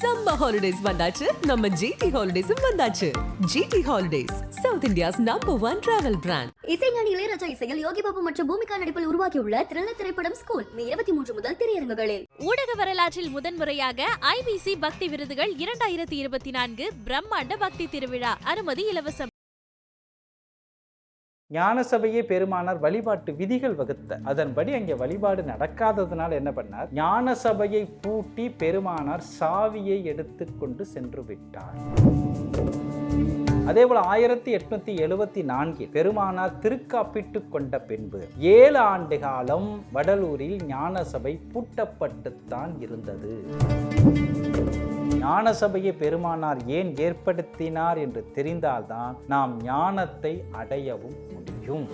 Summer holidays வந்தாச்சு. நம்ம GT ஹாலிடேஸும் வந்தாச்சு. GT holidays south India's number one travel brand இசைஞானி இளையராஜா இசையில் யோகி பாபு மற்றும் பூமிகா நடிப்பில் உருவாக்கியுள்ள த்ரில்லர் திரைப்படம் ஸ்கூல் மே இருபத்தி மூன்று முதல் திரையரங்குகளில். ஊடக வரலாற்றில் முதன்முறையாக ஐபிசி பக்தி விருதுகள் இரண்டாயிரத்தி இருபத்தி நான்கு பிரம்மாண்ட பக்தி திருவிழா. அனுமதி இலவசம். ஞானசபையே பெருமானார் வழிபாட்டு விதிகள் வகுத்த. அதன்படி அங்கே வழிபாடு நடக்காததுனால என்ன பண்ணார்? ஞானசபையை பூட்டி பெருமானார் சாவியை எடுத்துக்கொண்டு சென்று விட்டார். அதே போல ஆயிரத்தி எட்நூத்தி எழுபத்தி நான்கில் பெருமானார் திருக்காப்பிட்டு கொண்ட பின்பு ஏழு ஆண்டு காலம் வடலூரில் ஞானசபை பூட்டப்பட்டுத்தான் இருந்தது. ஞானசபையை பெருமானார் ஏன் ஏற்படுத்தினார் என்று தெரிந்தால்தான் நாம் ஞானத்தை அடையவும் முடியும்.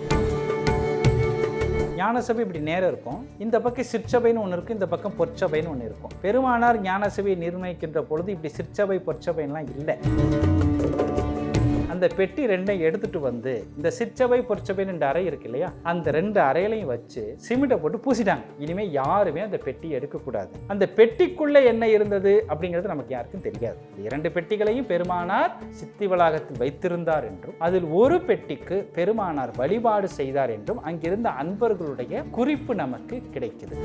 ஞானசபை இப்படி நேரம் இருக்கும். இந்த பக்கம் சிற்சபைன்னு ஒன்று இருக்கும் இந்த பக்கம் பொற்சபைன்னு ஒன்று இருக்கும். பெருமானார் ஞானசபையை நிர்ணயிக்கின்ற பொழுது இப்படி சிற்சபை பொற்சபைலாம் இல்லை. அந்த பெட்டி ரெண்டையும் எடுத்துட்டு வந்து இந்த சிற்சபை பொற்சபை ரெண்டு அறை இருக்கு இல்லையா? அந்த ரெண்டு அறையிலையும் வச்சு சிமெண்ட்டை போட்டு பூசிட்டாங்க. இனிமே யாருமே அந்த பெட்டி எடுக்கக்கூடாது. அந்த பெட்டிக்குள்ள என்ன இருந்தது அப்படிங்கிறது நமக்கு யாருக்கும் தெரியாது. இரண்டு பெட்டிகளையும் பெருமானார் சித்தி வளாகத்தில் வைத்திருந்தார் என்றும் அதில் ஒரு பெட்டிக்கு பெருமானார் வழிபாடு செய்தார் என்றும் அங்கிருந்த அன்பர்களுடைய குறிப்பு நமக்கு கிடைக்குது.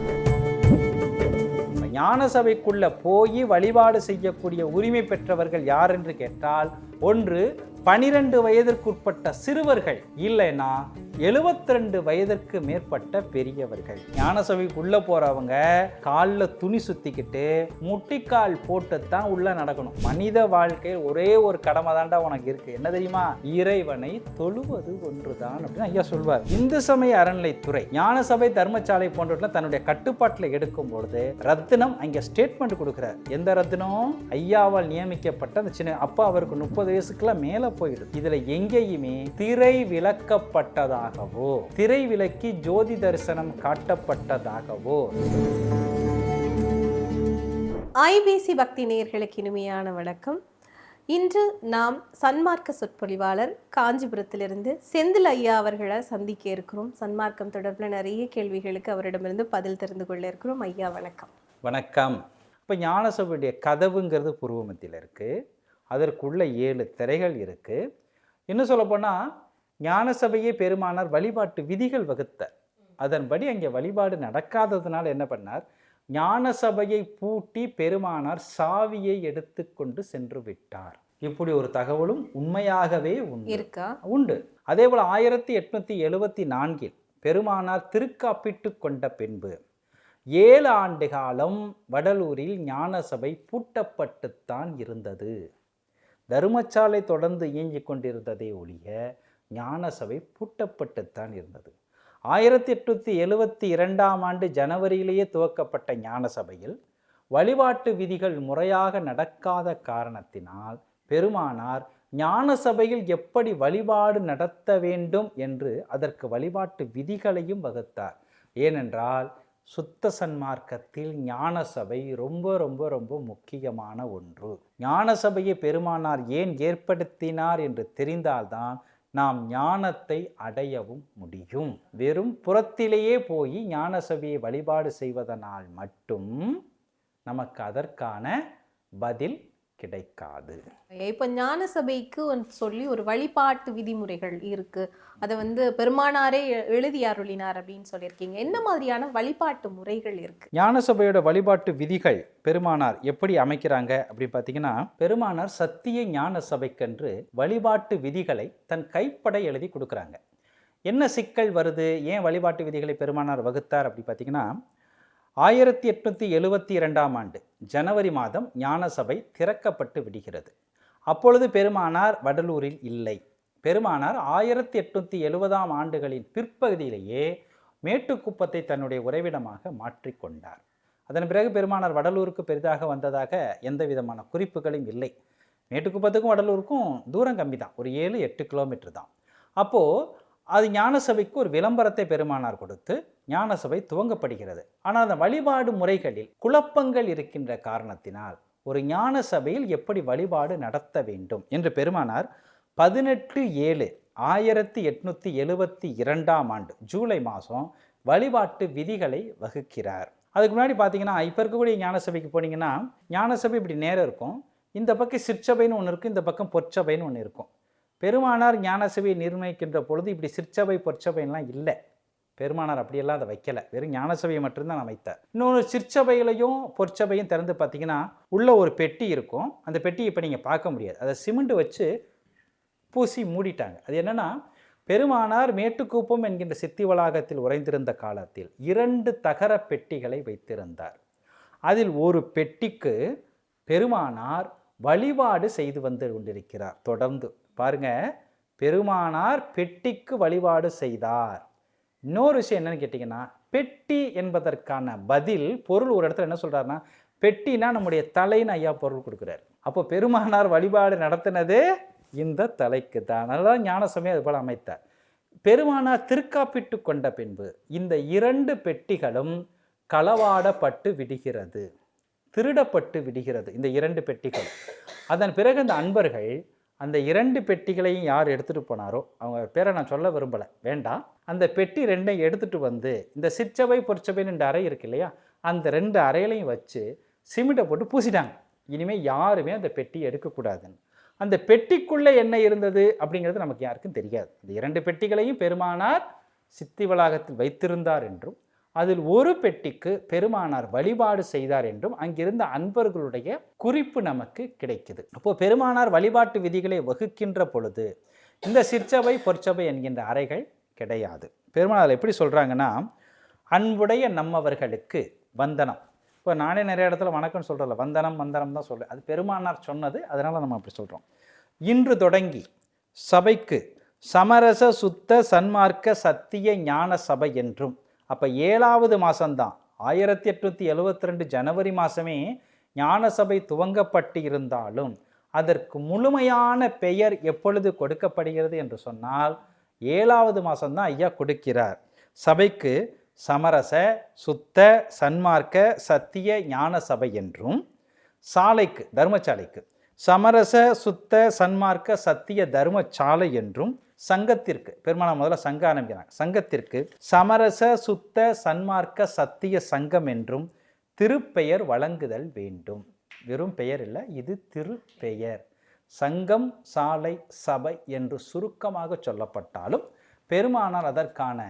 ஞானசபைக்குள்ள போய் வழிபாடு செய்யக்கூடிய உரிமை பெற்றவர்கள் யார் என்று கேட்டால் ஒன்று பனிரெண்டு வயதிற்குட்பட்ட சிறுவர்கள் இல்லைன்னா 72 வயதிற்கு மேற்பட்ட பெரியவர்கள். ஞானசபைக்குள்ளே போகிறவங்க காலில் துணி சுற்றிக்கிட்டு முட்டிக்கால் போட்டு தான் உள்ளே நடக்கணும். மனித வாழ்க்கையில் ஒரே ஒரு கடமை தாண்டா உனக்கு இருக்குது என்ன தெரியுமா? இறைவனை தொழுவது ஒன்றுதான் அப்படின்னு ஐயா சொல்வார். இந்து சமய அறநிலைத்துறை ஞானசபை தர்மசாலை போன்றவற்றில் தன்னுடைய கட்டுப்பாட்டில் எடுக்கும் பொழுது ரத்தினம் அங்கே ஸ்டேட்மெண்ட் கொடுக்குறார். எந்த ரத்தினம்? ஐயாவால் நியமிக்கப்பட்ட அந்த சின்ன அப்பா அவருக்கு முப்பது வயசுக்குலாம் மேலே போயிடுது. இதுல எங்கேயுமே திரை விளக்கப்பட்டதாகவோ திரை விலக்கி ஜோதி தரிசனம் காட்டப்பட்டதாகவோ. ஐபிசி பக்தி நேயர்களுக்கு இனிமையான வணக்கம். இன்று நாம் சன்மார்க்க சொற்பொழிவாளர் காஞ்சிபுரத்திலிருந்து செந்தில் ஐயா அவர்களை சந்திக்க இருக்கிறோம். சன்மார்க்கம் தொடர்பில் நிறைய கேள்விகளுக்கு அவரிடமிருந்து பதில் தெரிந்து கொள்ள இருக்கிறோம். ஐயா வணக்கம். வணக்கம். இப்போ ஞானசபையுடைய கதவுங்கிறது பூர்வமத்தியில் இருக்குது அதற்குள்ள ஏழு திரைகள் இருக்குது இன்னும் சொல்லப்போனால் ஞானசபையே பெருமானார் வழிபாட்டு விதிகள் வகுத்த அதன்படி அங்கே வழிபாடு நடக்காததுனால என்ன பண்ணார்? ஞானசபையை பூட்டி பெருமானார் சாவியை எடுத்துக்கொண்டு சென்று விட்டார். இப்படி ஒரு தகவலும் உண்மையாகவே உண்டு. இருக்கா? உண்டு. அதே போல் ஆயிரத்தி எட்நூத்தி எழுபத்தி நான்கில் பெருமானார் திருக்காப்பிட்டு கொண்ட பின்பு ஏழு ஆண்டு காலம் வடலூரில் ஞானசபை பூட்டப்பட்டுத்தான் இருந்தது. தருமச்சாலை தொடர்ந்து இயங்கிக் கொண்டிருந்ததே ஒழிய ஞானசபை பூட்டப்பட்டுத்தான் இருந்தது. ஆயிரத்தி எட்நூத்தி எழுவத்தி இரண்டாம் ஆண்டு ஜனவரியிலேயே துவக்கப்பட்ட ஞான சபையில் வழிபாட்டு விதிகள் முறையாக நடக்காத காரணத்தினால் பெருமானார் ஞான சபையில் எப்படி வழிபாடு நடத்த வேண்டும் என்று அதற்கு வழிபாட்டு விதிகளையும் வகுத்தார். ஏனென்றால் சுத்த சன்மார்க்கத்தில் ஞான சபை ரொம்ப ரொம்ப ரொம்ப முக்கியமான ஒன்று. ஞான சபையை பெருமானார் ஏன் ஏற்படுத்தினார் என்று தெரிந்தால்தான் நாம் ஞானத்தை அடையவும் முடியும். வெறும் புறத்திலேயே போய் ஞான சபையை வழிபாடு செய்வதனால் மட்டும் நமக்கு அதற்கான பதில் கிடைக்காது. இப்போ ஞான சபைக்கு சொல்லி ஒரு வழிபாட்டு விதிமுறைகள் இருக்கு. அதை வந்து பெருமானாரே எழுதி அருளினார் அப்படின்னு சொல்லியிருக்கீங்க. என்ன மாதிரியான வழிபாட்டு முறைகள் இருக்கு? ஞான சபையோட வழிபாட்டு விதிகள் பெருமானார் எப்படி அமைக்கிறாங்க அப்படின்னு பார்த்தீங்கன்னா பெருமானார் சத்திய ஞான சபைக்கென்று வழிபாட்டு விதிகளை தன் கைப்பட எழுதி கொடுக்குறாங்க. என்ன சிக்கல் வருது? ஏன் வழிபாட்டு விதிகளை பெருமானார் வகுத்தார் அப்படி பார்த்தீங்கன்னா ஆயிரத்தி எட்நூற்றி எழுவத்தி இரண்டாம் ஆண்டு ஜனவரி மாதம் ஞான சபை திறக்கப்பட்டு விடுகிறது. அப்பொழுது பெருமானார் வடலூரில் இல்லை. பெருமானார் ஆயிரத்தி எட்நூற்றி எழுபதாம் ஆண்டுகளின் பிற்பகுதியிலேயே மேட்டுக்குப்பத்தை தன்னுடைய உறைவிடமாக மாற்றிக்கொண்டார் அதன் பிறகு பெருமானார் வடலூருக்கு பெரிதாக வந்ததாக எந்த விதமான குறிப்புகளும் இல்லை. மேட்டுக்குப்பத்துக்கும் வடலூருக்கும் தூரம் கம்மி தான் ஒரு ஏழு எட்டு கிலோமீட்டர் தான். அப்போது அது ஞானசபைக்கு ஒரு விளம்பரத்தை பெருமானார் கொடுத்து ஞானசபை துவங்கப்படுகிறது. ஆனால் அந்த வழிபாடு முறைகளில் குழப்பங்கள் இருக்கின்ற காரணத்தினால் ஒரு ஞான சபையில் எப்படி வழிபாடு நடத்த வேண்டும் என்று பெருமானார் பதினெட்டு ஏழு ஆயிரத்தி எட்நூற்றி எழுபத்தி இரண்டாம் ஆண்டு ஜூலை மாதம் வழிபாட்டு விதிகளை வகுக்கிறார். அதுக்கு முன்னாடி பார்த்தீங்கன்னா இப்போ இருக்கக்கூடிய ஞானசபைக்கு போனீங்கன்னா ஞானசபை இப்படி நேரம் இருக்கும். இந்த பக்கம் சிற்சபைன்னு ஒன்று இருக்கும் இந்த பக்கம் பொற்சபைன்னு ஒன்று இருக்கும். பெருமானார் ஞானசபையை நிர்ணயிக்கின்ற பொழுது இப்படி சிற்சபை பொற்சபைலாம் இல்லை. பெருமானார் அப்படியெல்லாம் அதை வைக்கல. வெறும் ஞானசபையை மட்டும்தான் அமைத்தார். இன்னொரு சிற்சபைகளையும் பொற்சபையும் திறந்து பார்த்தீங்கன்னா உள்ள ஒரு பெட்டி இருக்கும். அந்த பெட்டியை இப்போ நீங்கள் பார்க்க முடியாது. அதை சிமெண்ட் வச்சு பூசி மூடிட்டாங்க. அது என்னென்னா பெருமானார் மேட்டுக்கூப்பம் என்கின்ற சித்தி வளாகத்தில் உறைந்திருந்த காலத்தில் இரண்டு தகர பெட்டிகளை வைத்திருந்தார். அதில் ஒரு பெட்டிக்கு பெருமானார் வழிபாடு செய்து வந்து கொண்டிருக்கிறார். தொடர்ந்து பாருங்க பெருமானார் பெட்டிக்கு வழிபாடு செய்தார். இன்னொரு விஷயம் என்னன்னு கேட்டிங்கன்னா பெட்டி என்பதற்கான பதில் பொருள் ஒரு இடத்துல என்ன சொல்றாருன்னா பெட்டினா நம்முடைய தலைன்னு ஐயா பொருள் கொடுக்குறாரு. அப்போ பெருமானார் வழிபாடு நடத்தினது இந்த தலைக்கு தான். அதனால ஞானசமயம் அது போல அமைத்தார். பெருமானார் திருக்காப்பிட்டு கொண்ட பின்பு இந்த இரண்டு பெட்டிகளும் களவாடப்பட்டு விடுகிறது திருடப்பட்டு விடுகிறது இந்த இரண்டு பெட்டிகள் அதன் பிறகு அந்த அன்பர்கள் அந்த இரண்டு பெட்டிகளையும் யார் எடுத்துகிட்டு போனாரோ அவங்க பேரை நான் சொல்ல விரும்பலை வேண்டாம். அந்த பெட்டி ரெண்டையும் எடுத்துகிட்டு வந்து இந்த சிற்சபை பொற்சபைன்னு ரெண்டு அறை இருக்கு இல்லையா அந்த ரெண்டு அறையிலையும் வச்சு சிமெண்ட்டை போட்டு பூசிட்டாங்க. இனிமேல் யாருமே அந்த பெட்டி எடுக்கக்கூடாதுன்னு அந்த பெட்டிக்குள்ளே என்ன இருந்தது அப்படிங்கிறது நமக்கு யாருக்கும் தெரியாது. இந்த இரண்டு பெட்டிகளையும் பெருமானார் சித்தி வளாகத்தில் வைத்திருந்தார் என்றும் அதில் ஒரு பெட்டிக்கு பெருமானார் வழிபாடு செய்தார் என்றும் அங்கிருந்த அன்பர்களுடைய குறிப்பு நமக்கு கிடைக்குது. அப்போ பெருமானார் வழிபாட்டு விதிகளை வகுக்கின்ற பொழுது இந்த சிற்சபை பொற்சபை என்கின்ற அறைகள் கிடையாது. பெருமானார் எப்படி சொல்றாங்கன்னா அன்புடைய நம்மவர்களுக்கு வந்தனம். இப்போ நானே நிறைய இடத்துல வணக்கம் சொல்கிறல வந்தனம் வந்தனம் தான் சொல்கிறேன் அது பெருமானார் சொன்னது அதனால் நம்ம அப்படி சொல்கிறோம் இன்று தொடங்கி சபைக்கு சமரச சுத்த சன்மார்க்க சத்திய ஞான சபை என்றும் அப்போ ஏழாவது மாதம்தான் ஆயிரத்தி எட்நூற்றி எழுவத்தி ரெண்டு ஜனவரி மாதமே ஞான சபை துவங்கப்பட்டு இருந்தாலும் அதற்கு முழுமையான பெயர் எப்பொழுது கொடுக்கப்படுகிறது என்று சொன்னால் ஏழாவது மாதம்தான் ஐயா கொடுக்கிறார். சபைக்கு சமரச சுத்த சன்மார்க்க சத்திய ஞான சபை என்றும் சாலைக்கு தர்மசாலைக்கு சமரச சுத்த சன்மார்க்க சத்திய தர்மசாலை என்றும் சங்கத்திற்கு பெருமானா முதல்ல சங்கம் ஆரம்பிக்கிறாங்க. சங்கத்திற்கு சமரச சுத்த சன்மார்க்க சத்திய சங்கம் என்றும் திருப்பெயர் வழங்குதல் வேண்டும். வெறும் பெயர் இல்லை இது திருப்பெயர். சங்கம் சாலை சபை என்று சுருக்கமாக சொல்லப்பட்டாலும் பெருமானார் அதற்கான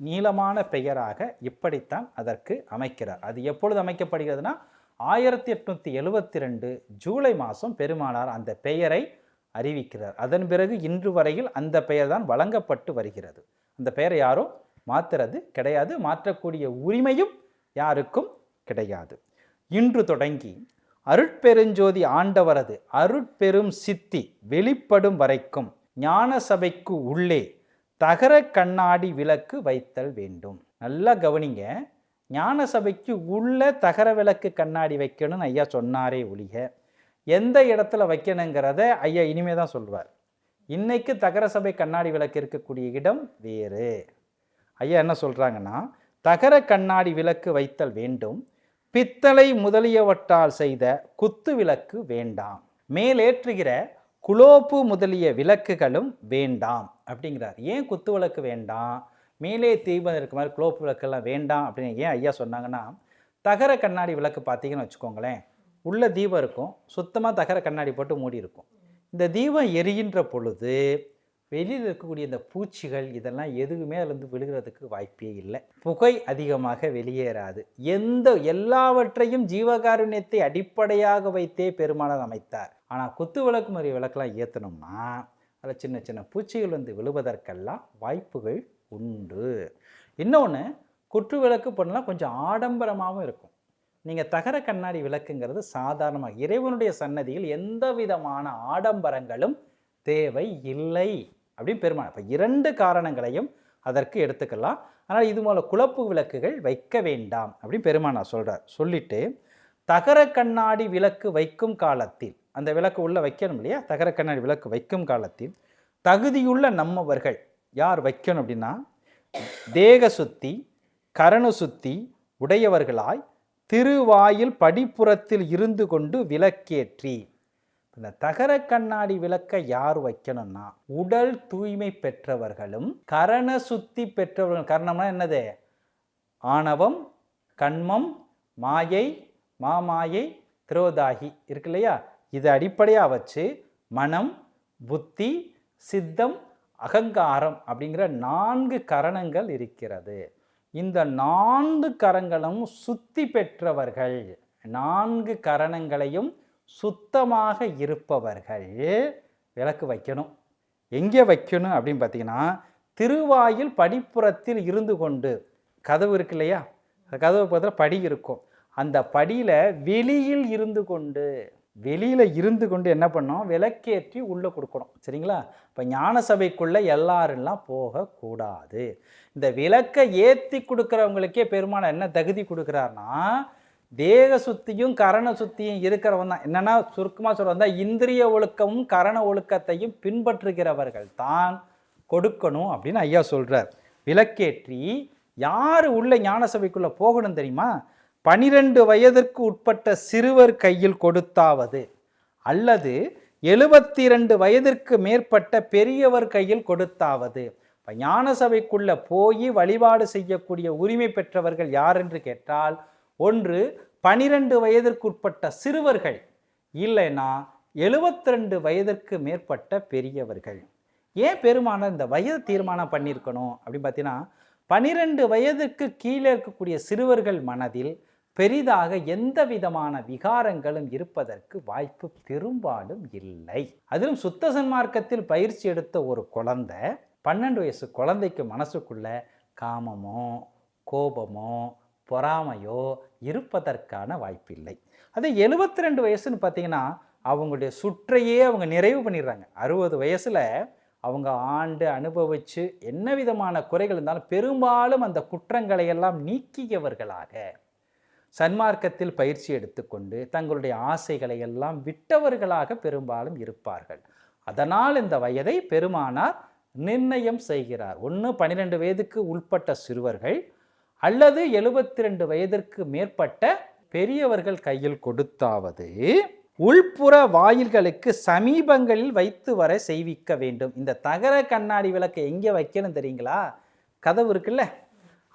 நீளமான பெயராக இப்படித்தான் அதற்கு அமைக்கிறார். அது எப்பொழுது அமைக்கப்படுகிறதுனா ஆயிரத்தி எட்நூற்றி எழுவத்தி ரெண்டு ஜூலை மாதம் பெருமானார் அந்த பெயரை அறிவிக்கிறார். அதன் பிறகு இன்று வரையில் அந்த பெயர் தான் வழங்கப்பட்டு வருகிறது. அந்த பெயரை யாரும் மாற்றுறது கிடையாது. மாற்றக்கூடிய உரிமையும் யாருக்கும் கிடையாது. இன்று தொடங்கி அருட்பெருஞ்சோதி ஆண்டவரது அருட்பெரும் சித்தி வெளிப்படும் வரைக்கும் ஞான சபைக்கு உள்ளே தகர கண்ணாடி விளக்கு வைத்தல் வேண்டும். நல்லா கவனிங்க. ஞான சபைக்கு உள்ள தகர விளக்கு கண்ணாடி வைக்கணும்னு ஐயா சொன்னாரே ஒழிக எந்த இடத்துல வைக்கணுங்கிறத ஐயா இனிமே தான் சொல்வார் இன்னைக்கு தகர சபை கண்ணாடி விளக்கு இருக்கக்கூடிய இடம் வேறு. ஐயா என்ன சொல்கிறாங்கன்னா தகர கண்ணாடி விளக்கு வைத்தல் வேண்டும் பித்தளை முதலியவற்றால் செய்த குத்து விளக்கு வேண்டாம் மேலேற்றுகிற குலோப்பு முதலிய விளக்குகளும் வேண்டாம் அப்படிங்கிறார். ஏன் குத்து விளக்கு வேண்டாம்? மேலே தீபம் இருக்க மாதிரி குலோப்பு விளக்கெல்லாம் வேண்டாம் அப்படின்னு ஏன் ஐயா சொன்னாங்கன்னா தகர கண்ணாடி விளக்கு பார்த்தீங்கன்னு வச்சுக்கோங்களேன் உள்ளே தீபம் இருக்கும். சுத்தமாக தகர கண்ணாடி போட்டு மூடி இருக்கும். இந்த தீபம் எரிகின்ற பொழுது வெளியில் இருக்கக்கூடிய இந்த பூச்சிகள் இதெல்லாம் எதுவுமே அதுலேருந்து விழுகிறதுக்கு வாய்ப்பே இல்லை. புகை அதிகமாக வெளியேறாது. எந்த எல்லாவற்றையும் ஜீவகாருண்யத்தை அடிப்படையாக வைத்தே பெருமானார் அமைத்தார். ஆனால் குத்து விளக்கு மாதிரி விளக்கெல்லாம் ஏற்றணும்னா அதில் சின்ன சின்ன பூச்சிகள் வந்து விழுவதற்கெல்லாம் வாய்ப்புகள் உண்டு. இன்னொன்று குற்று விளக்கு பண்ணலாம். கொஞ்சம் ஆடம்பரமாகவும் இருக்கும். நீங்கள் தகர கண்ணாடி விளக்குங்கிறது சாதாரணமாக இறைவனுடைய சன்னதியில் எந்த விதமான ஆடம்பரங்களும் தேவை இல்லை அப்படின்னு பெருமாள் இப்போ இரண்டு காரணங்களையும் அதற்கு எடுத்துக்கலாம். ஆனால் இது போல குழப்பு விளக்குகள் வைக்க வேண்டாம் அப்படின்னு பெருமானா சொல்கிறார் சொல்லிட்டு தகர கண்ணாடி விளக்கு வைக்கும் காலத்தில் அந்த விளக்கு உள்ளே வைக்கணும் இல்லையா? தகர கண்ணாடி விளக்கு வைக்கும் காலத்தில் தகுதியுள்ள நம்மவர்கள் யார் வைக்கணும் அப்படின்னா தேக சுத்தி கரண சுத்தி உடையவர்களாய் திருவாயில் படிப்புறத்தில் இருந்து கொண்டு விளக்கேற்றி. இந்த தகர கண்ணாடி விளக்க யார் வைக்கணும்னா உடல் தூய்மை பெற்றவர்களும் கரண சுத்தி பெற்றவர்கள் கரணம்னா என்னது? ஆணவம் கண்மம் மாயை மாமாயை திரோதாகி இருக்கு இல்லையா? இதை அடிப்படையாக வச்சு மனம் புத்தி சித்தம் அகங்காரம் அப்படிங்கிற நான்கு கரணங்கள் இருக்கிறது. இந்த நான்கு கரங்களும் சுத்தி பெற்றவர்கள். நான்கு கரணங்களையும் சுத்தமாக இருப்பவர்கள். விளக்கு வைக்கணும். எங்கே வைக்கணும் அப்படின்னு பார்த்தீங்கன்னா திருவாயில் படிப்புறத்தில் இருந்து கொண்டு. கதவு இருக்கு இல்லையா? கதவு பக்கத்தில் படி இருக்கும். அந்த படியில் வெளியில் இருந்து கொண்டு. வெளியில் இருந்து கொண்டு என்ன பண்ணோம் விளக்கேற்றி உள்ளே கொடுக்கணும். சரிங்களா? இப்போ ஞான சபைக்குள்ளே எல்லாரெல்லாம் போகக்கூடாது. இந்த விளக்கை ஏற்றி கொடுக்குறவங்களுக்கே பெருமான என்ன தகுதி கொடுக்குறாருன்னா தேக சுத்தியும் கரண சுத்தியும் இருக்கிறவன் தான். என்னென்னா சுருக்கமாக சொல்கிறவன் தான் இந்திரிய ஒழுக்கமும் கரண ஒழுக்கத்தையும் பின்பற்றுகிறவர்கள் தான் கொடுக்கணும் அப்படின்னு ஐயா சொல்கிறார் விளக்கேற்றி யார் உள்ள ஞான சபைக்குள்ளே போகணும் தெரியுமா? பனிரெண்டு வயதிற்கு உட்பட்ட சிறுவர் கையில் கொடுத்தாவது? அல்லது எழுபத்தி ரெண்டு வயதிற்கு மேற்பட்ட பெரியவர் கையில் கொடுத்தாவது? இப்போ ஞான சபைக்குள்ள போய் வழிபாடு செய்யக்கூடிய உரிமை பெற்றவர்கள் யார் என்று கேட்டால் ஒன்று பனிரெண்டு வயதிற்குட்பட்ட சிறுவர்கள் இல்லைன்னா 72 வயதிற்கு மேற்பட்ட பெரியவர்கள். ஏன் பெருமானார் இந்த வயது தீர்மானம் பண்ணியிருக்கணும் அப்படின்னு பார்த்தீங்கன்னா பனிரெண்டு வயதுக்கு கீழே இருக்கக்கூடிய சிறுவர்கள் மனதில் பெரிதாக எந்த விதமான விகாரங்களும் இருப்பதற்கு வாய்ப்பு பெரும்பாலும் இல்லை. அதிலும் சுத்த சன்மார்க்கத்தில் பயிற்சி எடுத்த ஒரு குழந்தை பன்னெண்டு வயசு குழந்தைக்கு மனசுக்குள்ள காமமோ கோபமோ பொறாமையோ இருப்பதற்கான வாய்ப்பில்லை. அதே 72 ரெண்டு வயசுன்னு பார்த்தீங்கன்னா அவங்களுடைய சுற்றையே அவங்க நிறைவு பண்ணிடுறாங்க. அறுபது வயசில் அவங்க ஆண்டு அனுபவித்து என்ன விதமான குறைகள் இருந்தாலும் பெரும்பாலும் அந்த குற்றங்களை எல்லாம் நீக்கியவர்களாக சன்மார்க்கத்தில் பயிற்சி எடுத்துக்கொண்டு தங்களுடைய ஆசைகளை எல்லாம் விட்டவர்களாக பெரும்பாலும் இருப்பார்கள். அதனால் இந்த வயதை பெருமானார் நிர்ணயம் செய்கிறார். ஒன்று பன்னிரெண்டு வயதுக்கு உள்பட்ட சிறுவர்கள் அல்லது எழுபத்தி ரெண்டு வயதிற்கு மேற்பட்ட பெரியவர்கள் கையில் கொடுத்தாவது உள்புற வாயில்களுக்கு சமீபங்களில் வைத்து வர செய்விக்க வேண்டும். இந்த தகர கண்ணாடி விளக்கை எங்கே வைக்கணும் தெரியுங்களா? கதவு இருக்குல்ல?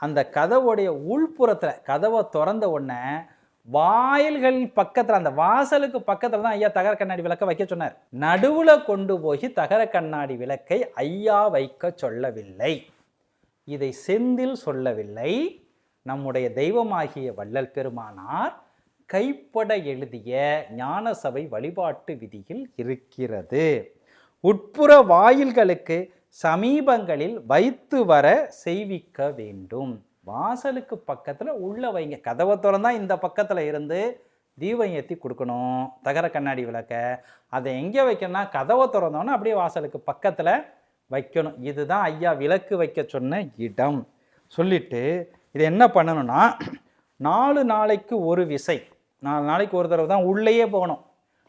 அந்த கதவுடைய உள்புறத்தில் கதவை திறந்த உடனே வாயில்கள் பக்கத்தில் அந்த வாசலுக்கு பக்கத்தில் தான் ஐயா தகர கண்ணாடி விளக்கை வைக்க சொன்னார். நடுவில் கொண்டு போய் தகர கண்ணாடி விளக்கை ஐயா வைக்க சொல்லவில்லை. இதை செந்தில் சொல்லவில்லை. நம்முடைய தெய்வமாகிய வள்ளல் பெருமானார் கைப்பட எழுதிய ஞானசபை வழிபாட்டு விதியில் இருக்கிறது. உட்புற வாயில்களுக்கு சமீபங்களில் வைத்து வர செய்விக்க வேண்டும். வாசலுக்கு பக்கத்தில் உள்ள வைங்க. கதவை திறந்தால் இந்த பக்கத்தில் இருந்து தீபம் ஏற்றி கொடுக்கணும். தகர கண்ணாடி விளக்க. அதை எங்கே வைக்கணும்னா கதவை திறந்தோன்னா அப்படியே வாசலுக்கு பக்கத்தில் வைக்கணும். இதுதான் ஐயா விளக்கு வைக்க சொன்ன இடம். சொல்லிட்டு இது என்ன பண்ணணும்னா நாலு நாளைக்கு ஒரு விசை. நாலு நாளைக்கு ஒரு தடவை தான் உள்ளேயே போகணும்.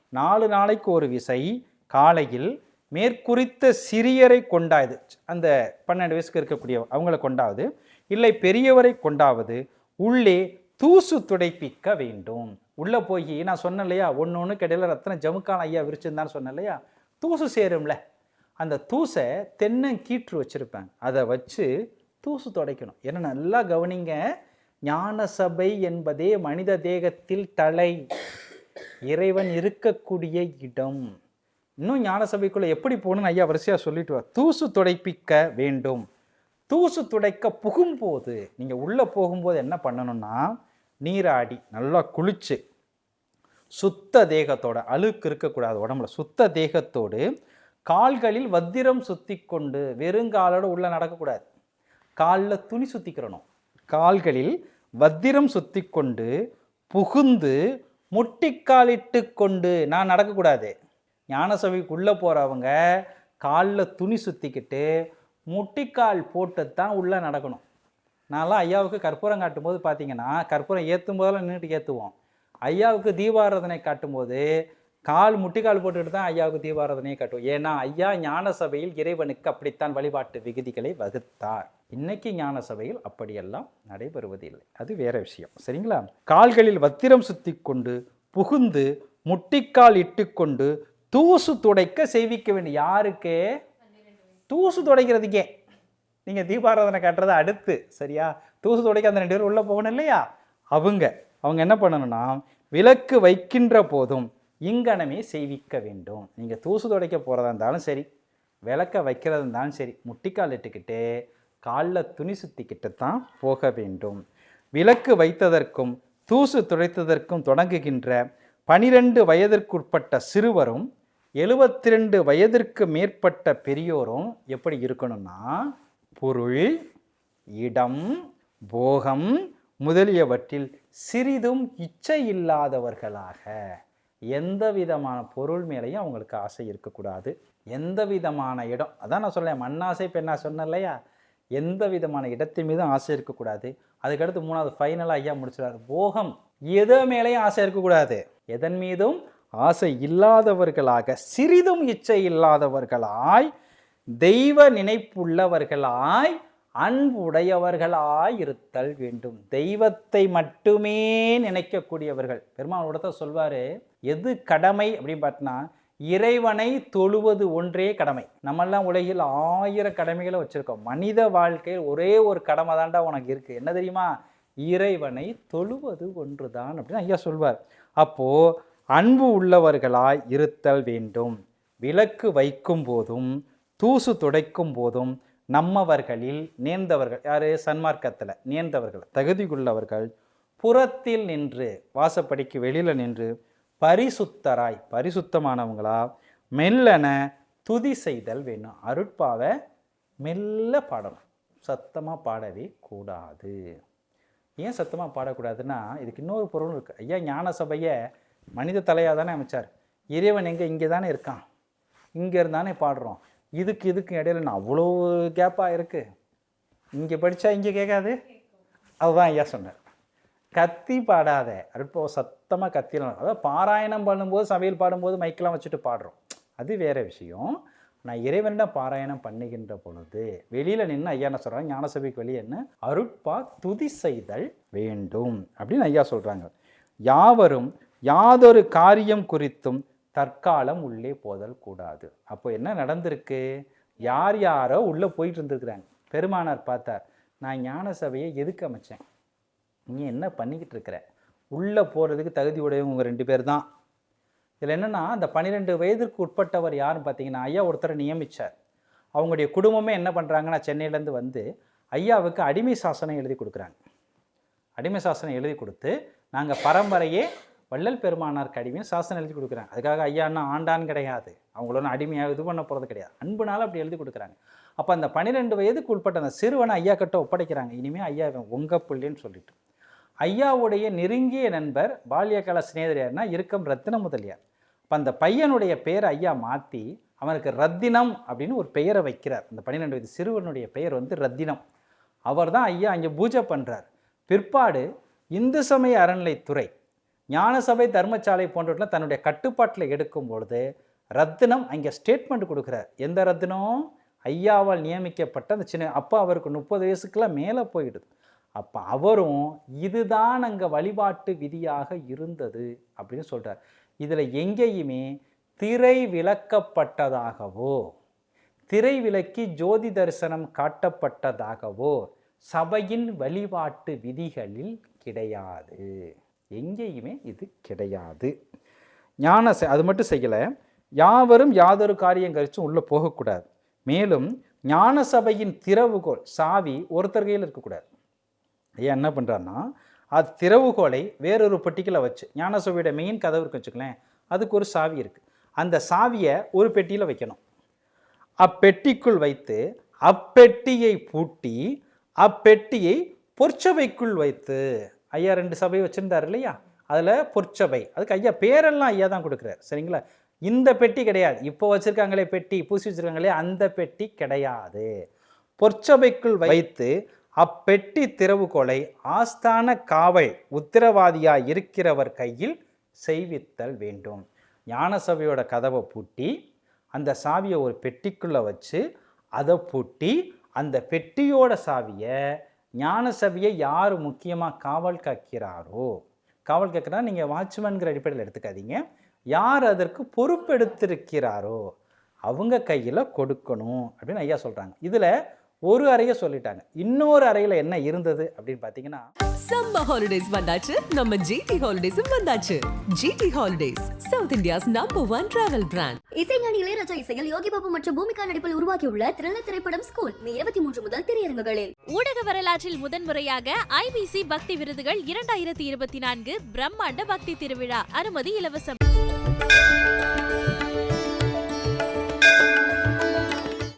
நாலு நாளைக்கு ஒரு விசை. காலையில் மேற்குறித்த சிறியரை கொண்டாது அந்த பன்னெண்டு வயசுக்கு இருக்கக்கூடிய அவங்கள கொண்டாவது. இல்லை பெரியவரை கொண்டாவது. உள்ளே தூசு துடைப்பிக்க வேண்டும். உள்ளே போய் நான் சொன்னேன் இல்லையா ஒன்று ஒன்று கிடையில ரத்தனை ஜமுக்கான ஐயா விரிச்சிருந்தான்னு சொன்னேன் இல்லையா தூசு சேரும்ல. அந்த தூசை தென்னங்கீற்று வச்சுருப்பேன். அதை வச்சு தூசு துடைக்கணும். ஏன்னா நல்லா கவனிங்க ஞான சபை என்பதே மனித தேகத்தில் தலை. இறைவன் இருக்கக்கூடிய இடம். இன்னும் ஞான சபைக்குள்ளே எப்படி போகணும்னு ஐயா வரிசையாக சொல்லிட்டு வா. தூசு துடைப்பிக்க வேண்டும். தூசு துடைக்க புகும்போது நீங்கள் உள்ளே போகும்போது என்ன பண்ணணும்னா நீராடி நல்லா குளிச்சு சுத்த தேகத்தோட அழுக்கு இருக்கக்கூடாது உடம்புல சுத்த தேகத்தோடு கால்களில் வத்திரம் சுத்தி கொண்டு வெறுங்காலோட உள்ளே நடக்கக்கூடாது. காலில் துணி சுத்திக்கிறணும். கால்களில் வத்திரம் சுத்தி கொண்டு புகுந்து முட்டிக்காலிட்டு கொண்டு நான் நடக்கக்கூடாது. ஞானசபைக்குள்ளே போகிறவங்க காலில் துணி சுற்றிக்கிட்டு முட்டிக்கால் போட்டு தான் உள்ளே நடக்கணும். நான்லாம் ஐயாவுக்கு கற்பூரம் காட்டும்போது பார்த்தீங்கன்னா கற்பூரம் ஏற்றும் போதெல்லாம் நின்றுட்டு ஏற்றுவோம் ஐயாவுக்கு தீபாராதனை காட்டும்போது கால் முட்டிக்கால் போட்டுட்டு தான் ஐயாவுக்கு தீபாராதனையை காட்டுவோம். ஏன்னா ஐயா ஞான சபையில் இறைவனுக்கு அப்படித்தான் வழிபாட்டு விகுதிகளை வகுத்தார். இன்னைக்கு ஞான சபையில் அப்படியெல்லாம் நடைபெறுவதில்லை. அது வேற விஷயம். சரிங்களா? கால்களில் வத்திரம் சுத்தி கொண்டு புகுந்து முட்டிக்கால் இட்டுக்கொண்டு தூசு துடைக்க செய்விக்க வேண்டும் யாருக்கு? தூசு துடைக்கிறதுக்கே. நீங்கள் தீபாராதனை காட்டுறது அடுத்து சரியா? தூசு துடைக்க அந்த ரெண்டு பேரும் உள்ளே போகணும் இல்லையா? அவங்க அவங்க என்ன பண்ணணும்னா விளக்கு வைக்கின்ற போதும் இங்கனமே செய்விக்க வேண்டும். நீங்கள் தூசு துடைக்க போகிறதா இருந்தாலும் சரி விளக்க வைக்கிறதா இருந்தாலும் சரி முட்டிக்கால் இட்டுக்கிட்டு காலில் துணி சுற்றிக்கிட்டு தான் போக வேண்டும். விளக்கு வைத்ததற்கும் தூசு துடைத்ததற்கும் தொடங்குகின்ற பனிரெண்டு வயதிற்குட்பட்ட சிறுவரும் எழுபத்தி ரெண்டு வயதிற்கு மேற்பட்ட பெரியோரும் எப்படி இருக்கணும்னா பொருள் இடம் போகம் முதலியவற்றில் சிறிதும் இச்சை இல்லாதவர்களாக. எந்த விதமான பொருள் மேலேயும் அவங்களுக்கு ஆசை இருக்கக்கூடாது. எந்த விதமான இடம் அதான் நான் சொல்லேன் மண்ணாசை பெண்ணா சொன்னேன் இல்லையா? எந்த விதமான இடத்தின் மீதும் ஆசை இருக்கக்கூடாது. அதுக்கடுத்து மூணாவது ஃபைனலாக ஐயா முடிச்சிடாரு போகம் எது மேலேயும் ஆசை இருக்கக்கூடாது. எதன் மீதும் ஆசை இல்லாதவர்களாக சிறிதும் இச்சை இல்லாதவர்களாய் தெய்வ நினைப்புள்ளவர்களாய் அன்புடையவர்களாய் இருத்தல் வேண்டும். தெய்வத்தை மட்டுமே நினைக்கக்கூடியவர்கள். பெருமாள் உடத்த சொல்வாரு எது கடமை? அப்படின்னு பார்த்தனா இறைவனை தொழுவது ஒன்றே கடமை. நம்மெல்லாம் உலகில் ஆயிரம் கடமைகளை வச்சிருக்கோம். மனித வாழ்க்கையில் ஒரே ஒரு கடமை தாண்டா உனக்கு இருக்கு. என்ன தெரியுமா? இறைவனை தொழுவது ஒன்றுதான் அப்படின்னு ஐயா சொல்வார். அப்போது அன்பு உள்ளவர்களாய் இருத்தல் வேண்டும். விளக்கு வைக்கும் போதும் தூசு துடைக்கும் போதும் நம்மவர்களில் நேர்ந்தவர்கள் யாரு? சன்மார்க்கத்தில் நேர்ந்தவர்கள் தகுதியுள்ளவர்கள் புறத்தில் நின்று வாசப்படிக்கு வெளியில் நின்று பரிசுத்தராய் பரிசுத்தமானவங்களா? மெல்லன துதி செய்தல் வேணும் அருட்பாவை மெல்ல பாடணும். சத்தமாக பாடவே கூடாது. ஏன் சத்தமாக பாடக்கூடாதுன்னா இதுக்கு இன்னொரு பொருள் இருக்குது ஐயா ஞான சபையை மனித தலையாக தானே அமைச்சார். இறைவன் எங்கே இங்கே தானே இருக்கான். இங்கே இருந்தானே பாடுறோம். இதுக்கு இதுக்கு இடையில நான் அவ்வளோ கேப்பாக இருக்குது இங்கே படித்தா இங்கே கேட்காது. அதுதான் ஐயா சொன்னார். கத்தி பாடாத. அருட்போ சத்தமாக கத்திலாம் அதாவது பாராயணம் பண்ணும்போது சமையல் பாடும்போது மைக்கெலாம் வச்சுட்டு பாடுறோம். அது வேறு விஷயம். நான் இறைவனிடம் பாராயணம் பண்ணுகின்ற பொழுது வெளியில் நின்று ஐயா என்ன சொல்கிறாங்க ஞானசபைக்கு வெளியே என்ன அருட்பா துதி செய்தல் வேண்டும் அப்படின்னு ஐயா சொல்கிறாங்க யாவரும் யாதொரு காரியம் குறித்தும் தற்காலம் உள்ளே போதல் கூடாது. அப்போ என்ன நடந்திருக்கு? யார் யாரோ உள்ளே போயிட்டு இருந்திருக்கிறாங்க. பெருமானார் பார்த்தார் நான் ஞான சபையை எதுக்கு அமைச்சேன்? நீ என்ன பண்ணிக்கிட்டு இருக்கிற? உள்ளே போகிறதுக்கு தகுதி உடையவங்க ரெண்டு பேர் தான். இதில் என்னென்னா அந்த பன்னிரெண்டு வயதிற்கு உட்பட்டவர் யாருன்னு பார்த்தீங்கன்னா ஐயா ஒருத்தரை நியமித்தார் அவங்களுடைய குடும்பமே என்ன பண்ணுறாங்கன்னா சென்னையிலேருந்து வந்து ஐயாவுக்கு அடிமை சாசனம் எழுதி கொடுக்குறாங்க. அடிமை சாசனம் எழுதி கொடுத்து நாங்கள் பரம்பரையே வள்ளல் பெருமானாருக்கு அடிமையை சாசனம் எழுதி கொடுக்குறாங்க. அதுக்காக ஐயா அண்ணா ஆண்டான்னு கிடையாது. அவங்களோட அடிமையாக இது பண்ண போகிறது கிடையாது. அன்புனால அப்படி எழுதி கொடுக்குறாங்க. அப்போ அந்த பன்னிரெண்டு வயதுக்கு உட்பட்ட அந்த சிறுவனை ஐயா கிட்ட ஒப்படைக்கிறாங்க. இனிமேல் ஐயா இவன் உங்க பிள்ளைன்னு சொல்லிட்டு. ஐயாவுடைய நெருங்கிய நண்பர் பால்யகால சிநேகிதர் யாருன்னா இருக்கம் ரத்தின முதலியார். அப்போ அந்த பையனுடைய பெயரை ஐயா மாற்றி அவனுக்கு ரத்தினம் அப்படின்னு ஒரு பெயரை வைக்கிறார். அந்த பன்னிரெண்டு வயது சிறுவனுடைய பெயர் வந்து ரத்தினம். அவர் தான் ஐயா அங்கே பூஜை பண்ணுறார் பிற்பாடு இந்து சமய அறநிலைத்துறை ஞானசபை தர்மசாலை போன்றவற்றில் தன்னுடைய கட்டுப்பாட்டில் எடுக்கும் பொழுது ரத்தினம் அங்கே ஸ்டேட்மெண்ட் கொடுக்குறார். எந்த ரத்தினம்? ஐயாவால் நியமிக்கப்பட்ட அந்த சின்ன அப்போ அவருக்கு முப்பது வயசுக்கெல்லாம் மேலே போயிடுது. அப்போ அவரும் இதுதான் அங்கே வழிபாட்டு விதியாக இருந்தது அப்படின்னு சொல்கிறார் இதில் எங்கேயுமே திரை விளக்கப்பட்டதாகவோ திரை விலக்கி ஜோதி தரிசனம் காட்டப்பட்டதாகவோ சபையின் வழிபாட்டு விதிகளில் கிடையாது. எங்கேயுமே இது கிடையாது. ஞான அது மட்டும் செய்யலை. யாவரும் யாதொரு காரியம் கழிச்சும் உள்ளே போகக்கூடாது. மேலும் ஞான சபையின் திறவுகோல் சாவி ஒருத்தர் கையில் இருக்கக்கூடாது. ஐயா என்ன பண்ணுறான்னா அது திறவுகோலை வேறொரு பெட்டிக்கில் வச்சு ஞான சபையோட மெயின் கதவு இருக்கு வச்சுக்கலேன் அதுக்கு ஒரு சாவி இருக்குது அந்த சாவியை ஒரு பெட்டியில் வைக்கணும். அப்பெட்டிக்குள் வைத்து அப்பெட்டியை பூட்டி அப்பெட்டியை பொற்சபைக்குள் வைத்து. ஐயா ரெண்டு சபை வச்சுருந்தார் இல்லையா? அதில் பொற்சபை. அதுக்கு ஐயா பேரெல்லாம் ஐயா தான் கொடுக்குறாரு. சரிங்களா? இந்த பெட்டி கிடையாது. இப்போ வச்சுருக்காங்களே பெட்டி பூசி வச்சுருக்காங்களே அந்த பெட்டி கிடையாது. பொற்சபைக்குள் வைத்து அப்பெட்டி திறவுகோலை ஆஸ்தான காவல் உத்தரவாதியாக இருக்கிறவர் கையில் செய்வித்தல் வேண்டும். ஞான சபையோட கதவை பூட்டி அந்த சாவியை ஒரு பெட்டிக்குள்ளே வச்சு அதை பூட்டி அந்த பெட்டியோட சாவியை ஞான சபையை யார் முக்கியமாக காவல் காக்கிறாரோ காவல் காக்கிறா நீங்கள் வாட்ச்மேன்கிற அடிப்படையில் எடுத்துக்காதீங்க. யார் அதற்கு பொறுப்பெடுத்திருக்கிறாரோ அவங்க கையில் கொடுக்கணும் அப்படின்னு ஐயா சொல்கிறாங்க இதில் ஒரு அறையை சொல்லிட்டாங்க. இன்னொரு அறையில் என்ன இருந்தது அப்படின்னு பார்த்தீங்கன்னா சம்மர் ஹாலிடேஸ் வந்தாச்சு. நம்ம ஜிடி ஹாலிடேஸும் வந்தாச்சு. GT holidays south India's number one travel brand இசைஞானி இளையராஜா இசையில் யோகி பாபு மற்றும் பூமிகா நடிப்பில் உருவாக்கியுள்ள த்ரில்லர் திரைப்படம் ஸ்கூல் மே இருபத்தி மூன்று முதல் திரையரங்குகளில். ஊடக வரலாற்றில் முதன்முறையாக ஐபிசி பக்தி விருதுகள் இரண்டாயிரத்தி இருபத்தி நான்கு பிரம்மாண்ட பக்தி திருவிழா. அனுமதி இலவசம்.